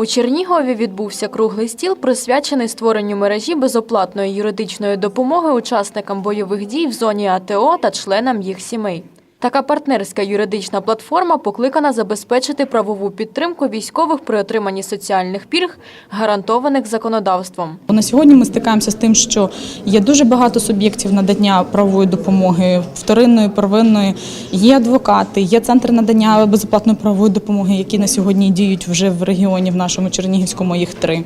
У Чернігові відбувся круглий стіл, присвячений створенню мережі безоплатної юридичної допомоги учасникам бойових дій в зоні АТО та членам їх сімей. Така партнерська юридична платформа покликана забезпечити правову підтримку військових при отриманні соціальних пільг, гарантованих законодавством. На сьогодні ми стикаємося з тим, що є дуже багато суб'єктів надання правової допомоги, вторинної, первинної. Є адвокати, є центр надання безоплатної правової допомоги, які на сьогодні діють вже в регіоні, в нашому Чернігівському їх три.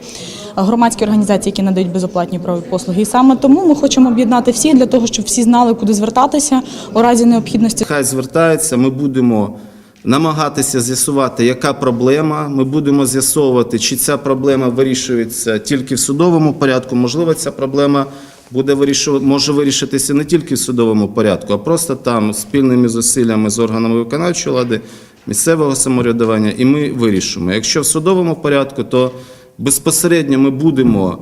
Громадські організації, які надають безоплатні правові послуги. І саме тому ми хочемо об'єднати всіх для того, щоб всі знали, куди звертатися у разі необхідності. Хай звертаються, ми будемо намагатися з'ясувати, яка проблема. Ми будемо з'ясовувати, чи ця проблема вирішується тільки в судовому порядку. Можливо, ця проблема буде вирішувати, може вирішитися не тільки в судовому порядку, а просто там спільними зусиллями з органами виконавчої влади, місцевого самоврядування, і ми вирішимо. Якщо в судовому порядку, то безпосередньо ми будемо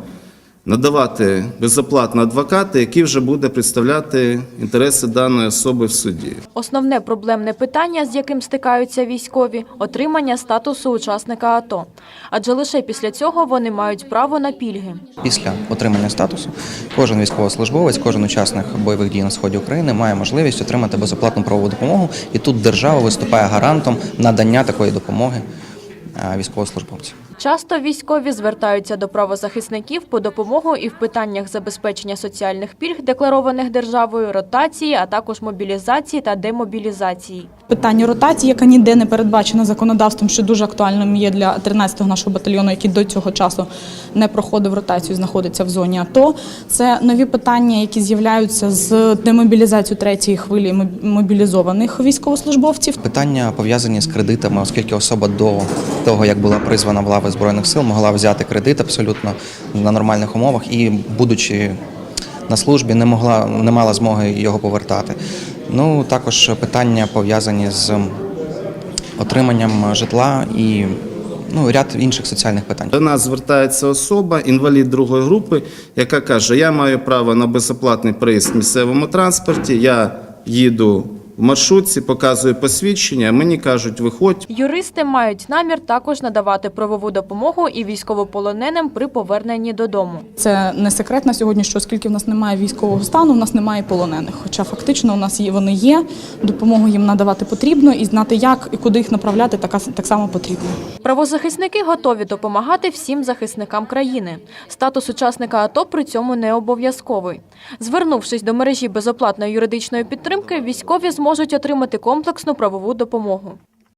надавати безоплатно адвоката, який вже буде представляти інтереси даної особи в суді. Основне проблемне питання, з яким стикаються військові – отримання статусу учасника АТО. Адже лише після цього вони мають право на пільги. Після отримання статусу кожен військовослужбовець, кожен учасник бойових дій на сході України має можливість отримати безоплатну правову допомогу, і тут держава виступає гарантом надання такої допомоги е, військовослужбовцям. Часто військові звертаються до правозахисників по допомогу і в питаннях забезпечення соціальних пільг, декларованих державою, ротації, а також мобілізації та демобілізації. Питання ротації, яка ніде не передбачена законодавством, що дуже актуальним є для 13-го нашого батальйону, який до цього часу не проходив ротацію, знаходиться в зоні АТО. Це нові питання, які з'являються з демобілізацією третьої хвилі моб- мобілізованих військовослужбовців. Питання пов'язані з кредитами, оскільки особа до того, як була призвана в лави збройних сил, могла взяти кредит абсолютно на нормальних умовах і, будучи на службі, не могла не мала змоги його повертати. Ну також питання пов'язані з отриманням житла і ну ряд інших соціальних питань. До нас звертається особа, інвалід другої групи, яка каже: Я маю право на безоплатний проїзд в місцевому транспорті. Я їду в маршрутці, показую посвідчення. Мені кажуть, виходь. Юристи мають намір також надавати правову допомогу і військовополоненим при поверненні додому. Це не секрет на сьогодні, що оскільки в нас немає військового стану, в нас немає полонених. Хоча фактично у нас є вони є, допомогу їм надавати потрібно, і знати, як і куди їх направляти, така так само потрібно. Правозахисники готові допомагати всім захисникам країни. Статус учасника АТО при цьому не обов'язковий. Звернувшись до мережі безоплатної юридичної підтримки, військові зможуть отримати комплексну правову допомогу.